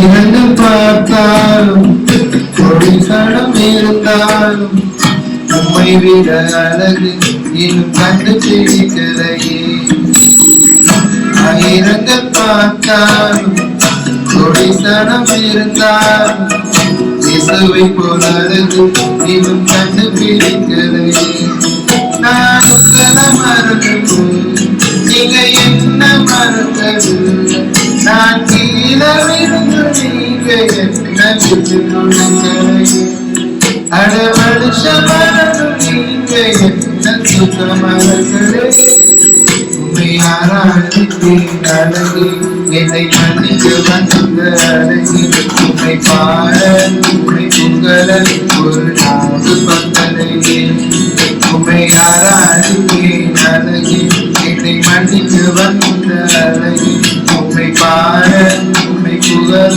இரண்டு பார்த்தாலும் பொழிசடம் இருந்தாலும் உம்மை விட அழகு இன்னும் கண்டு பிடிக்கலையே இரண்டு பார்த்தாலும் பொழிசடம் இருந்தாலும் இசவை போல அழகு இன்னும் கண்டு பிடிக்கலையே நான் மறந்து நீங்க என்ன மறந்தது? நான் கீழே அழகி என்னை மன்னிக்க வந்த அழகி உண்மை பாட உண்மை புகழ ஒரு நாடு பந்தலையே உண்மை ஆராய்ந்தேன் அழகி என்னை மன்னிக்க வந்த அழகி உண்மை பாட உண்மை புகழ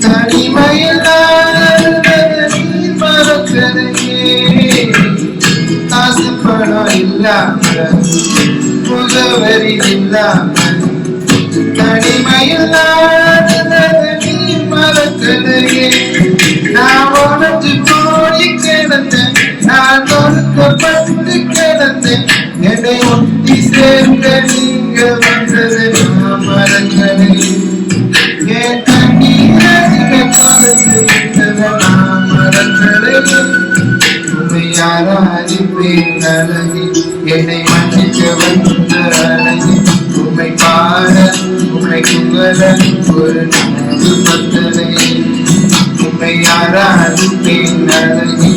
தனிமையில் மறக்கலையே இல்லாம முகவரி இல்லாம தனிமையில் நீ மறக்கலையே நான் உனக்கு போய் கிடந்தேன். நான் ஒதுக்கப்பட்டு கிடந்தேன். என்னை ஒட்டி சேர்ந்த நீங்க வந்தது நான் அழகி என்னை மன்னிக்க வந்த அழகி உண்மை பாட உண்மை புகழ ஒரு நாடு பத்தலை. உண்மை ஆராதிப்பேன் அழகி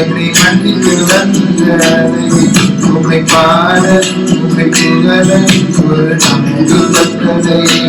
என்னை மன்னிக்க வந்த அழகி உண்மை பாட உண்மை புகழ ஒரு நாடு பத்தலை.